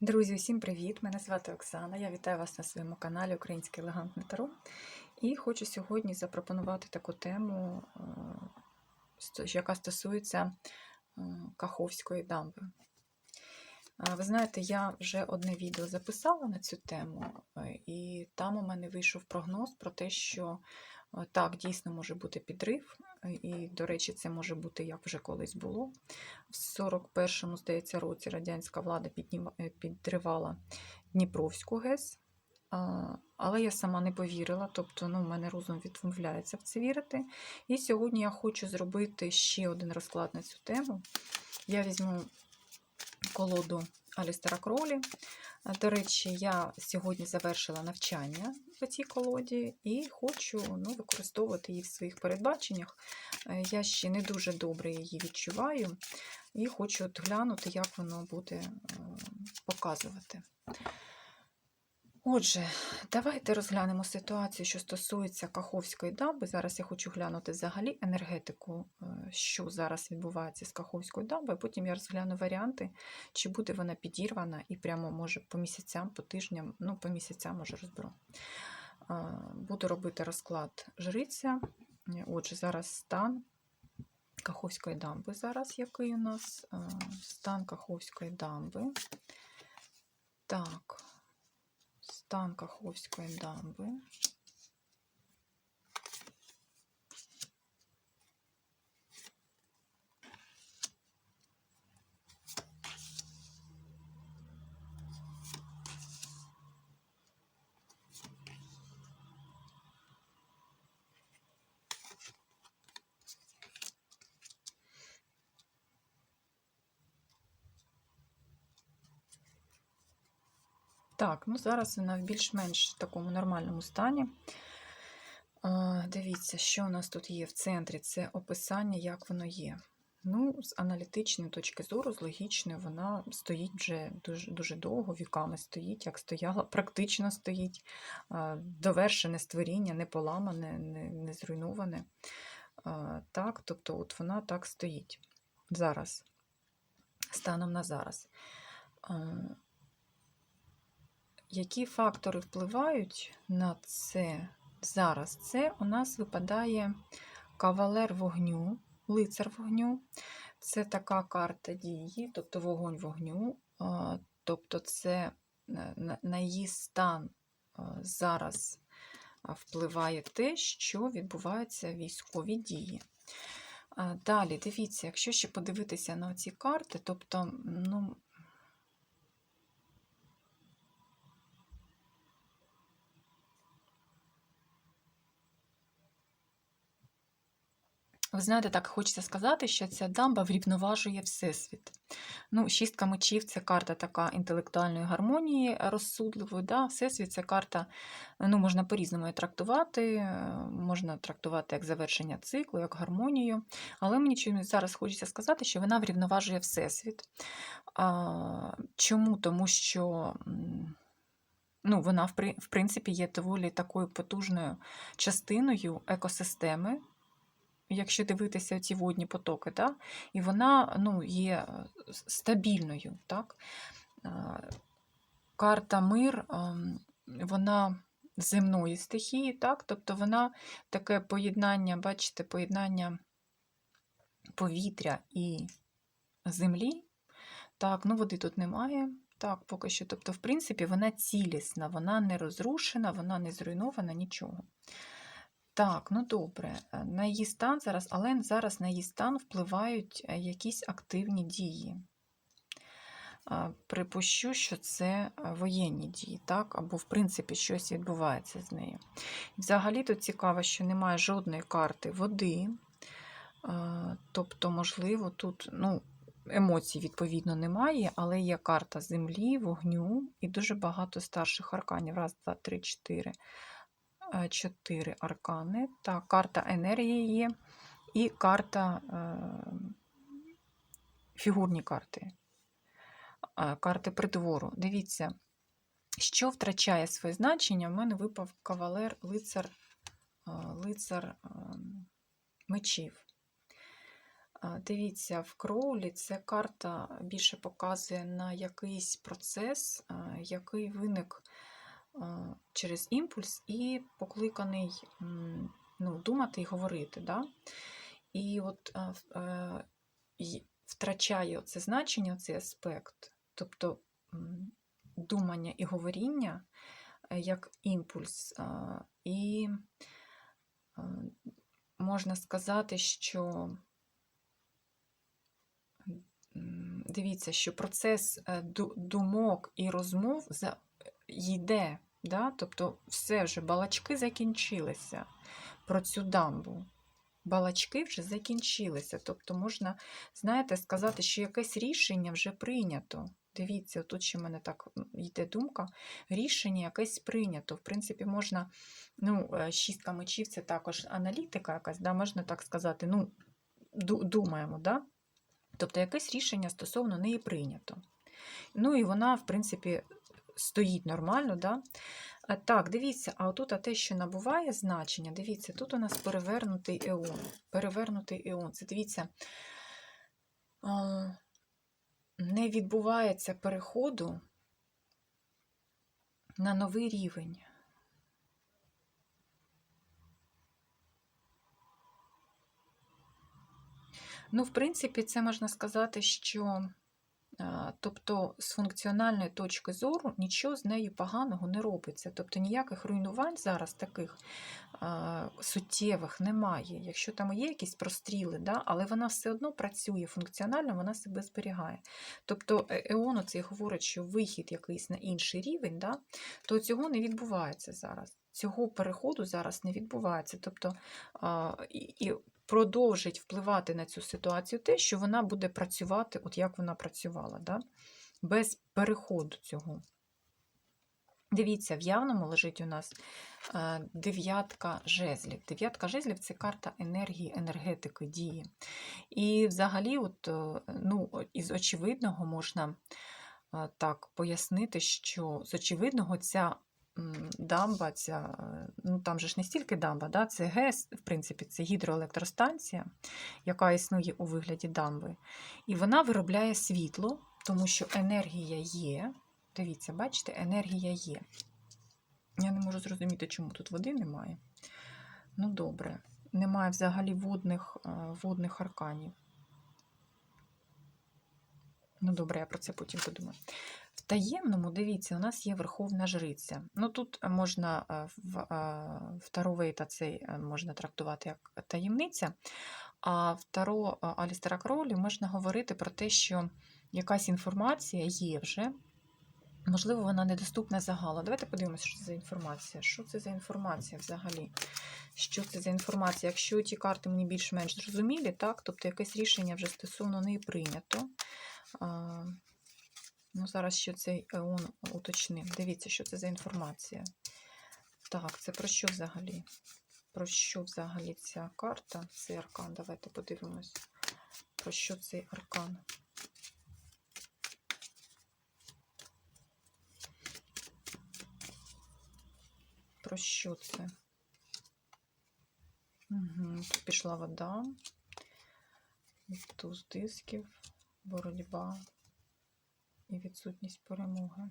Друзі, всім привіт! Мене звати Оксана. Я вітаю вас на своєму каналі Українське елегантне таро. І хочу сьогодні запропонувати таку тему, е, яка стосується е, Каховської дамби. Е, Ви знаєте, я вже одне відео записала на цю тему, і там у мене вийшов прогноз про те, що так, дійсно може бути підрив, і, до речі, це може бути як вже колись було. В 41-му, здається, році радянська влада е, підривала Дніпровську ГЕС, але я сама не повірила, тобто ну, в мене розум відмовляється в це вірити. І сьогодні я хочу зробити ще один розклад на цю тему. Я візьму колоду Алістера Кролі. До речі, я сьогодні завершила навчання по цій колоді і хочу ну, використовувати її в своїх передбаченнях. Е, Я ще не дуже добре її відчуваю і хочу от глянути, як воно буде е, показувати. Отже, давайте розглянемо ситуацію, що стосується Каховської дамби. Зараз я хочу глянути взагалі енергетику, е, що зараз відбувається з Каховською дамбою. Потім я розгляну варіанти, чи буде вона підірвана і прямо може по місяцям, по тижням, ну по місяцям може розберу. Буду робити розклад жриця. Отже, зараз стан Каховської дамби. Зараз який у нас Е, стан Каховської дамби. Так, стан Каховської дамби. Так, ну зараз вона в більш-менш такому нормальному стані. Дивіться, що у нас тут є в центрі. Це описання, як воно є. Ну, з аналітичної точки зору, з логічної, вона стоїть вже дуже дуже довго, віками стоїть, як стояла, практично стоїть, довершене створіння, не поламане, не, не зруйноване. Так, тобто, от вона так стоїть зараз, станом на зараз. Які фактори впливають на це зараз? Це у нас випадає кавалер вогню, лицар вогню. Це така карта дії, тобто вогонь вогню. Тобто, це на- на- на її стан зараз впливає те, що відбуваються військові дії. Далі, дивіться, якщо ще подивитися на ці карти, тобто, ну, Ви знаєте, так хочеться сказати, що ця дамба врівноважує Всесвіт. Ну, Шістка мечів це карта така інтелектуальної гармонії розсудливої. Да? Всесвіт це карта, ну, можна по-різному її трактувати, можна трактувати як завершення циклу, як гармонію. Але мені чомусь зараз хочеться сказати, що вона врівноважує Всесвіт. А, чому? Тому що. Ну, вона, в принципі, є доволі такою потужною частиною екосистеми, якщо дивитися ці водні потоки, да? і вона ну, є е, стабільною. Так? Карта мир, ем, вона земної стихії, так? тобто вона таке поєднання, бачите, поєднання повітря і землі. Так, ну води тут немає. Так, поки що. Тобто, в принципі, вона цілісна, вона не розрушена, вона не зруйнована, нічого. Так, ну добре. Е, На її стан зараз, але зараз на її стан впливають е, якісь активні дії. Припущу, що це е, воєнні дії, так? або, в принципі, щось відбувається з нею. Взагалі тут цікаво, що немає жодної карти води. Тобто, можливо, тут ну, емоцій, відповідно, немає, але є карта землі, вогню і дуже багато старших арканів. Раз, два, три, чотири. Е, Чотири аркани. Так, карта енергії є, і карта е, фігурні карти. Е, Карти придвору. Дивіться, що втрачає своє значення. В мене випав кавалер, лицар, лицар мечів. Дивіться, в Кроулі це карта більше показує на якийсь процес, який виник через імпульс і покликаний ну, думати і говорити. Да? І от е, втрачає це значення, цей аспект, тобто думання і говоріння е, як імпульс. І можна сказати, що дивіться, що процес е, думок і розмов йде. Да? Тобто все вже балачки закінчилися про цю дамбу. Балачки вже закінчилися. Тобто можна, знаєте, сказати, що якесь рішення вже прийнято. Дивіться, тут ще в мене так йде думка. Рішення якесь прийнято. В принципі, можна, ну, е, шістка мечів це також аналітика якась, да? можна так сказати, ну, думаємо, да? Тобто якесь рішення стосовно неї прийнято. Ну і вона, в принципі, стоїть нормально. Да? Так, дивіться, а отут а те, що набуває значення, дивіться, тут у нас перевернутий еон. Перевернутий еон. Це дивіться, не відбувається переходу на новий рівень. Ну, в принципі, це можна сказати, що тобто з функціональної точки зору нічого з нею поганого не робиться. Тобто ніяких руйнувань зараз таких суттєвих немає. Якщо там є якісь простріли, да, але вона все одно працює функціонально, вона себе зберігає. Тобто е- Еон оцей говорить, що вихід якийсь на інший рівень, да, то цього не відбувається зараз. Цього переходу зараз не відбувається. Тобто і продовжить впливати на цю ситуацію те, що вона буде працювати, от як вона працювала, да? без переходу цього. Дивіться, в явному лежить у нас е, дев'ятка жезлів. Дев'ятка жезлів це карта енергії, енергетики, дії. І взагалі, от, е, ну, із очевидного можна е, так пояснити, що з очевидного ця дамба, ця, ну там же ж не стільки дамба, да, це ГЕС, в принципі, це гідроелектростанція, яка існує у вигляді дамби. І вона виробляє світло, тому що енергія є. Дивіться, бачите, енергія є. Я не можу зрозуміти, чому тут води немає. Ну, добре. Немає взагалі водних, е, водних арканів. Ну, добре, я про це потім подумаю. В таємному, дивіться, у нас є Верховна Жриця. Ну, тут можна е, в, е, в Таро Вейта цей е, можна трактувати як таємниця, а в Таро е, Алістера Кролі можна говорити про те, що якась інформація є вже, можливо, вона недоступна загалу. Давайте подивимося, що це за інформація. Що це за інформація взагалі? Що це за інформація? Якщо ті карти мені більш-менш зрозумілі, так, тобто якесь рішення вже стосовно неї прийнято. Ну, зараз ще цей еон уточнив. Дивіться, що це за інформація. Так, це про що взагалі? Про що взагалі ця карта? Цей аркан. Давайте подивимось. Про що цей аркан? Про що це? Угу. Тут пішла вода, туз дисків, боротьба і відсутність перемоги.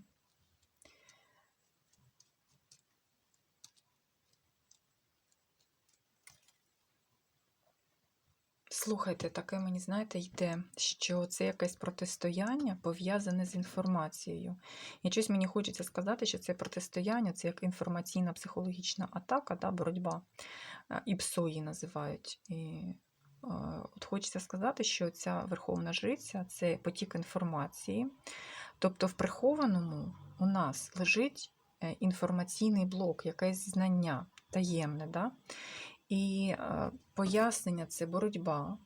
Слухайте, таке мені, знаєте, йде, що це якесь протистояння пов'язане з інформацією. І щось мені хочеться сказати, що це протистояння, це як інформаційна психологічна атака, да, боротьба. Е, ІПСО її називають. І от хочеться сказати, що ця верховна жриця це потік інформації. Тобто в прихованому у нас лежить е, інформаційний блок, якесь знання таємне. Да? І е, пояснення це боротьба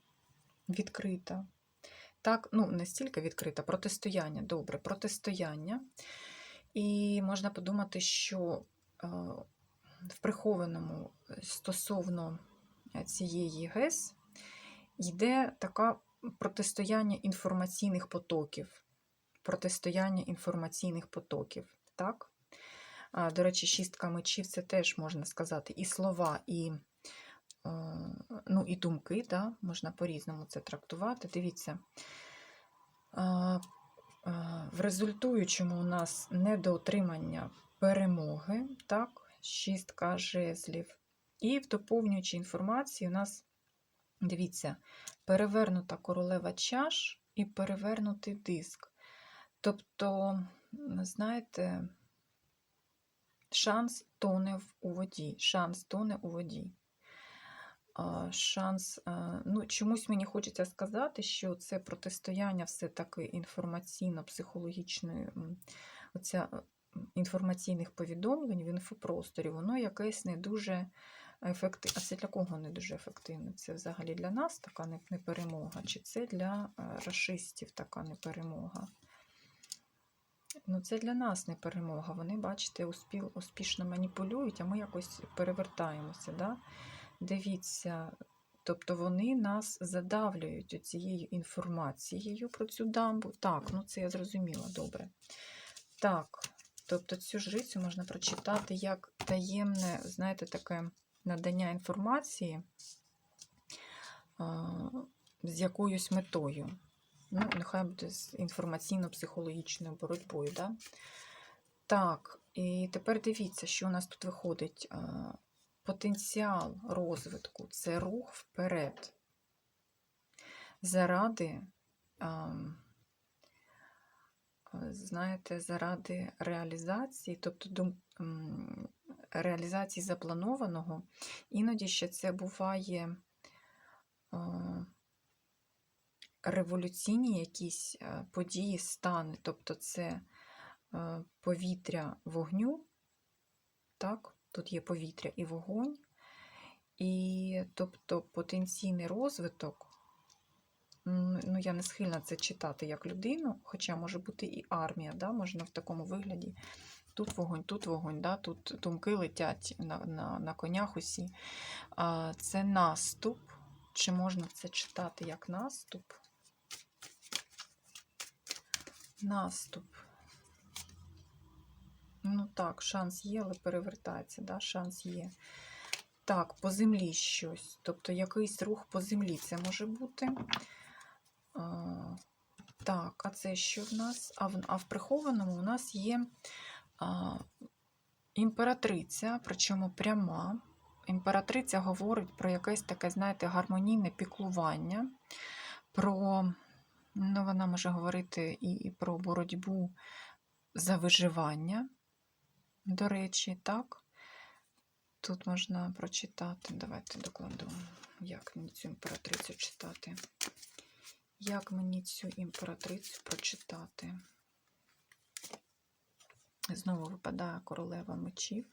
відкрита. Так, ну, не стільки відкрита, протистояння, добре, протистояння. І можна подумати, що е, в прихованому стосовно цієї ГЕС йде таке протистояння інформаційних потоків. Протистояння інформаційних потоків. Так? До речі, шістка мечів це теж можна сказати і слова, і е, ну, і думки, да, можна по-різному це трактувати. Дивіться, в результуючому у нас недоотримання перемоги, так, шістка жезлів. І в доповнюючій інформації у нас, дивіться, перевернута королева чаш і перевернутий диск. Тобто, знаєте, шанс тоне у воді. Шанс тоне у воді. Шанс, ну, чомусь мені хочеться сказати, що це протистояння все-таки інформаційно-психологічної, оця інформаційних повідомлень в інфопросторі, воно якесь не дуже ефективне. А це для кого не дуже ефективне? Це взагалі для нас така не- неперемога, чи це для е, рашистів така неперемога? Ну, це для нас не перемога. Вони, бачите, успіл, успішно маніпулюють, а ми якось перевертаємося. Да? Дивіться, тобто вони нас задавлюють цією інформацією про цю дамбу. Так, ну це я зрозуміла, добре. Так, тобто цю жрицю можна прочитати як таємне, знаєте, таке надання інформації з якоюсь метою. Ну, нехай буде з інформаційно-психологічною боротьбою. Да? Так, і тепер дивіться, що у нас тут виходить. Потенціал розвитку це рух вперед. Заради, знаєте, заради реалізації, тобто дум- реалізації запланованого, іноді ще це буває. а, революційні якісь е, події, стани, тобто це е, повітря вогню, так, тут є повітря і вогонь, і тобто потенційний розвиток, ну я не схильна це читати як людину, хоча може бути і армія, да, можна в такому вигляді. Тут вогонь, тут вогонь, да, тут думки летять на, на, на конях усі. А, Це наступ. Чи можна це читати як наступ? Наступ. Ну так, шанс є, але перевертається, да? шанс є. Так, по землі щось. Тобто якийсь рух по землі це може бути. Так, а це що в нас? А в, а в прихованому у нас є а, імператриця, причому пряма. Імператриця говорить про якесь таке, знаєте, гармонійне піклування, про, ну, вона може говорити і, і про боротьбу за виживання, до речі, так. Тут можна прочитати. Давайте докладу, як цю імператрицю читати. Як мені цю імператрицю прочитати? Знову випадає королева мечів.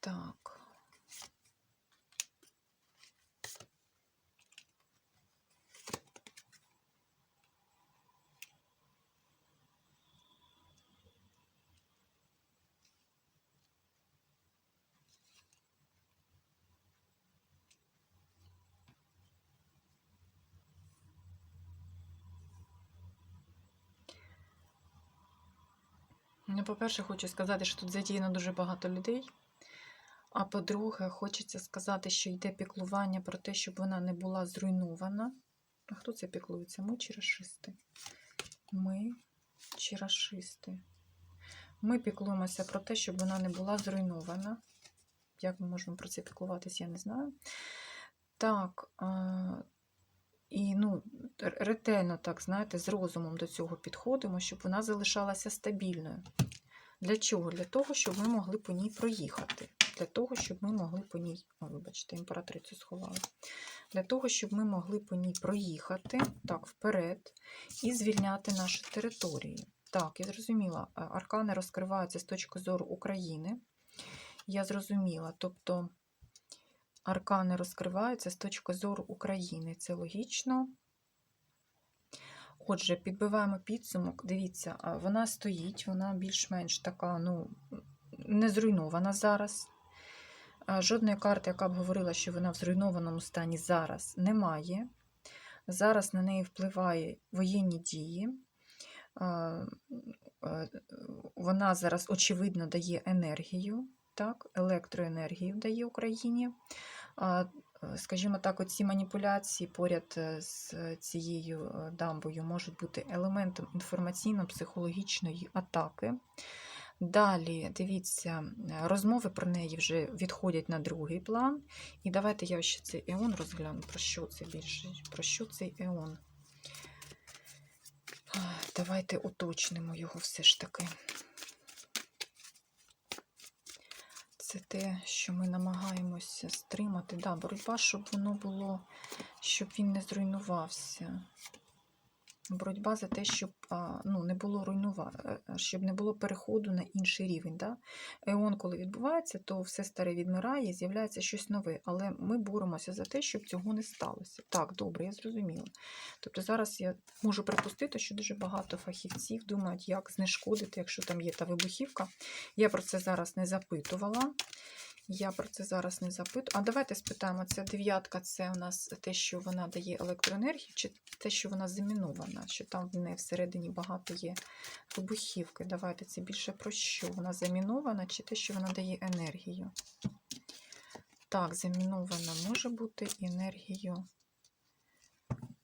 Так. Ну, по-перше, хочу сказати, що тут задіяно дуже багато людей. А по-друге, хочеться сказати, що йде піклування про те, щоб вона не була зруйнована. А хто це піклується? Ми чи расисти? Ми чи расисти? Ми піклуємося про те, щоб вона не була зруйнована. Як ми можемо про це піклуватися, я не знаю. Так, і ну, ретельно, так, знаєте, з розумом до цього підходимо, щоб вона залишалася стабільною. Для чого? Для того, щоб ми могли по ній проїхати. Для того, щоб ми могли по ній, о, вибачте, імператрицю сховали. Для того, щоб ми могли по ній проїхати так, вперед і звільняти наші території. Так, я зрозуміла, аркани розкриваються з точки зору України. Я зрозуміла, тобто аркани розкриваються з точки зору України. Це логічно. Отже, підбиваємо підсумок. Дивіться, вона стоїть, вона більш-менш така, ну, не зруйнована зараз. Жодної карти, яка б говорила, що вона в зруйнованому стані зараз, немає. Зараз на неї впливає воєнні дії. Вона зараз, очевидно, дає енергію, так, електроенергію дає Україні. Е, скажімо так, оці маніпуляції поряд е, з цією е, дамбою можуть бути елементом інформаційно-психологічної атаки. Далі, дивіться, е, розмови про неї вже відходять на другий план. І давайте я ще цей еон розгляну. Про що це більше? Про що цей еон? Давайте уточнимо його все ж таки. Це те, що ми намагаємося стримати. Да, боротьба, щоб воно було, щоб він не зруйнувався. Боротьба за те, щоб ну, не було руйнува... е, щоб не було переходу на інший рівень. Да? Еон, коли відбувається, то все старе відмирає, з'являється щось нове. Але ми боремося за те, щоб цього не сталося. Так, добре, я зрозуміла. Тобто зараз я можу припустити, що дуже багато фахівців думають, як знешкодити, якщо там є та вибухівка. Я про це зараз не запитувала. Я про це зараз не запитую. А давайте спитаємо, ця дев'ятка це у нас те, що вона дає електроенергію, чи те, що вона замінована, що там в неї всередині багато є вибухівки. Давайте це більше про що? Вона замінована, чи те, що вона дає енергію? Так, замінована може бути енергію.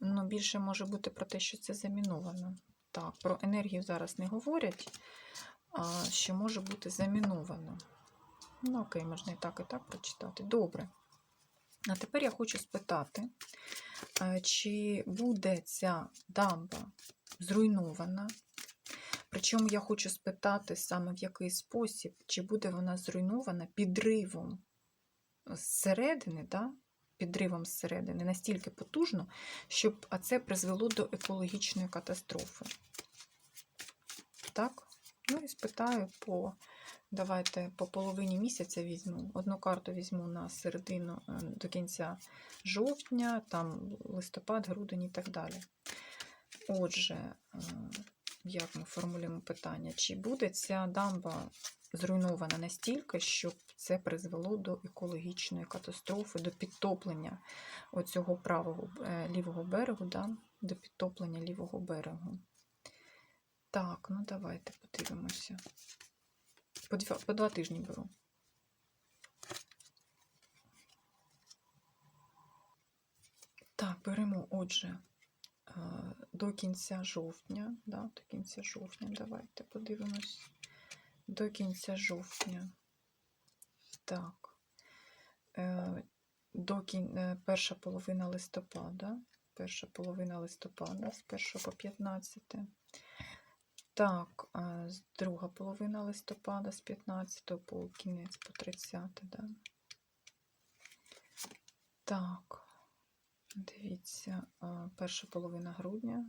Ну, більше може бути про те, що це заміновано. Так, про енергію зараз не говорять, а що може бути заміновано. Ну, окей, можна і так, і так прочитати. Добре. А тепер я хочу спитати, е, чи буде ця дамба зруйнована? Причому я хочу спитати саме в який спосіб, чи буде вона зруйнована підривом зсередини, да? підривом зсередини настільки потужно, щоб а це призвело до екологічної катастрофи. Так? Ну і спитаю по Давайте по половині місяця візьму. Одну карту візьму на середину е, до кінця жовтня, там листопад, грудень і так далі. Отже, е, як ми формулюємо питання, чи буде ця дамба зруйнована настільки, щоб це призвело до екологічної катастрофи, до підтоплення оцього правого е, лівого берегу, да? до підтоплення лівого берегу. Так, ну давайте подивимося. По два, по два тижні беру. Так, беремо, отже, е, до кінця жовтня, да, до кінця жовтня, давайте подивимось. До кінця жовтня. Так. Е, До кін... е, перша половина листопада. Перша половина листопада з 1 по 15. Так, друга половина листопада з 15 по кінець по 30, да? Так, дивіться, перша половина грудня.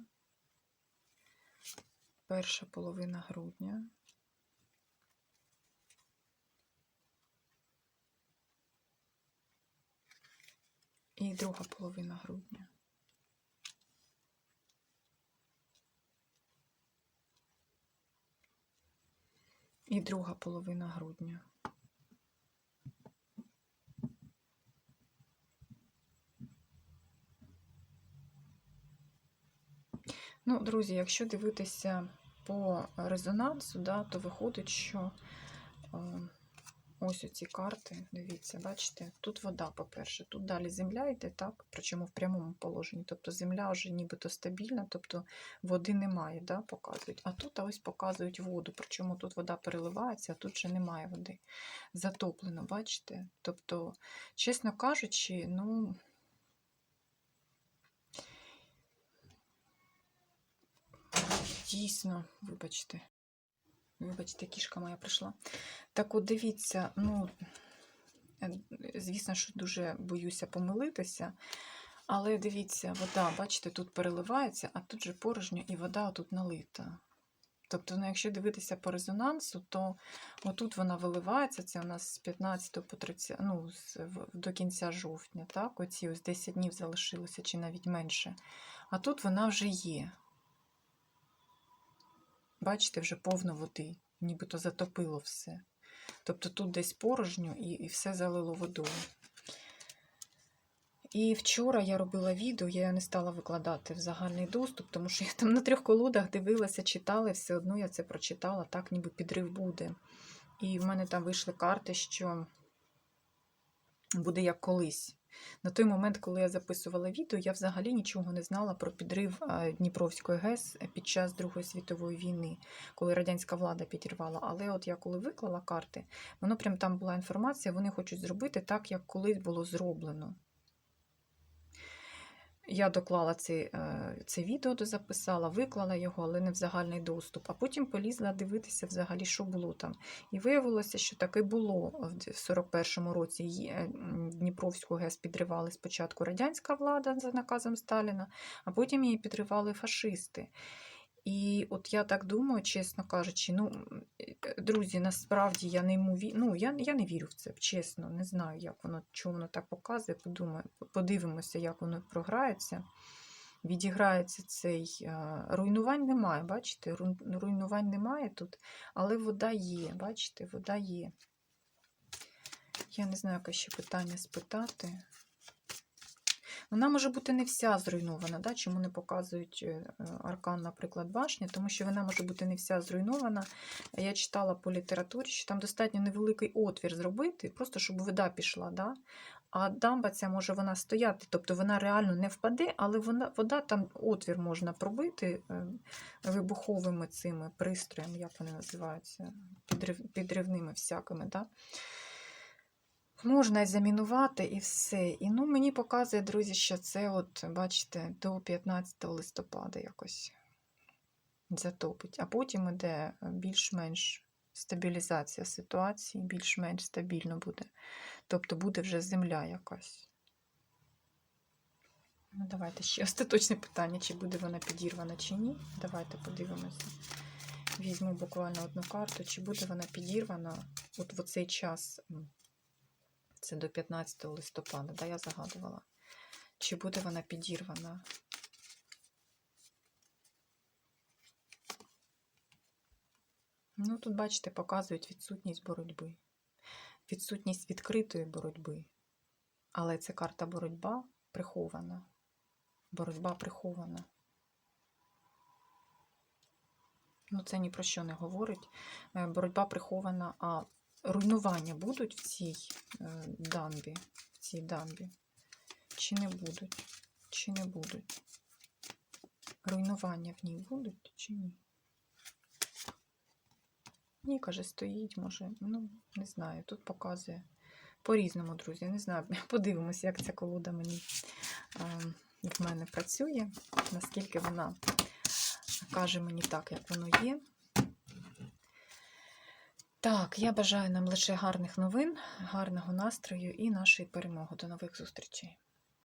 Перша половина грудня. І друга половина грудня. І друга половина грудня. Ну, друзі, якщо дивитися по резонансу, да, то виходить, що е, ось оці карти, дивіться, бачите, тут вода, по-перше, тут далі земля йде, так, причому в прямому положенні. Тобто земля вже нібито стабільна, тобто води немає, да, показують. А тут ось показують воду, причому тут вода переливається, а тут вже немає води. Затоплено, бачите? Тобто, чесно кажучи, ну. Дійсно, вибачте. Вибачте, кішка моя прийшла. Так от дивіться, ну, е, звісно, що дуже боюся помилитися. Але дивіться, вода, бачите, тут переливається, а тут же порожньо і вода тут налита. Тобто, ну, якщо дивитися по резонансу, то отут вона виливається, це у нас з 15 по 30, ну, до кінця жовтня, так? Оці ось 10 днів залишилося, чи навіть менше. А тут вона вже є. Бачите, вже повно води, нібито затопило все. Тобто тут десь порожньо і, і все залило водою. І вчора я робила відео, я його не стала викладати в загальний доступ, тому що я там на трьох колодах дивилася, читала, і все одно я це прочитала, так ніби підрив буде. І в мене там вийшли карти, що буде як колись. На той момент, коли я записувала відео, я взагалі нічого не знала про підрив е, Дніпровської ГЕС під час Другої світової війни, коли радянська влада підірвала. Але от я коли виклала карти, воно прям там була інформація, вони хочуть зробити так, як колись було зроблено. Я доклала це, е, це відео, записала, виклала його, але не в загальний доступ. А потім полізла дивитися взагалі, що було там. І виявилося, що таке було в 41-му році. Е, Дніпровську ГЕС підривали спочатку радянська влада за наказом Сталіна, а потім її підривали фашисти. І от я так думаю, чесно кажучи, ну, е, друзі, насправді я не йому ну, я, я не вірю в це, чесно, не знаю, як воно, чого воно так показує. Подумаю, подивимося, як воно програється. Відіграється цей е, руйнувань немає, бачите? Руйнувань немає тут, але вода є, бачите, вода є. Я не знаю, яке ще питання спитати. Вона може бути не вся зруйнована. Да? Чому не показують е, е, аркан, наприклад, башні? Тому що вона може бути не вся зруйнована. Я читала по літературі, що там достатньо невеликий отвір зробити, просто щоб вода пішла. Да? А дамба ця може вона стояти, тобто вона реально не впаде, але вона, вода там отвір можна пробити е, вибуховими цими пристроями, як вони називаються, підрив, підривними всякими. Да? Можна і замінувати і все. І ну, мені показує, друзі, що це, от, бачите, до 15 листопада якось затопить. А потім іде більш-менш стабілізація ситуації, більш-менш стабільно буде. Тобто буде вже земля якась. Ну, давайте ще остаточне питання, чи буде вона підірвана, чи ні. Давайте подивимося. Візьму буквально одну карту, чи буде вона підірвана от в цей час. Це до 15 листопада, да, я загадувала. Чи буде вона підірвана? Ну, тут, бачите, показують відсутність боротьби. Відсутність відкритої боротьби. Але це карта боротьба прихована. Боротьба прихована. Ну, це ні про що не говорить. Е, Боротьба прихована, а руйнування будуть в цій е, дамбі, в цій дамбі? Чи не будуть? Чи не будуть? Руйнування в ній будуть чи ні? Ні, каже, стоїть, може, ну, не знаю, тут показує по-різному, друзі. Не знаю, подивимося, як ця колода мені е, в мене працює, наскільки вона каже мені так, як воно є. Так, я бажаю нам лише гарних новин, гарного настрою і нашої перемоги. До нових зустрічей.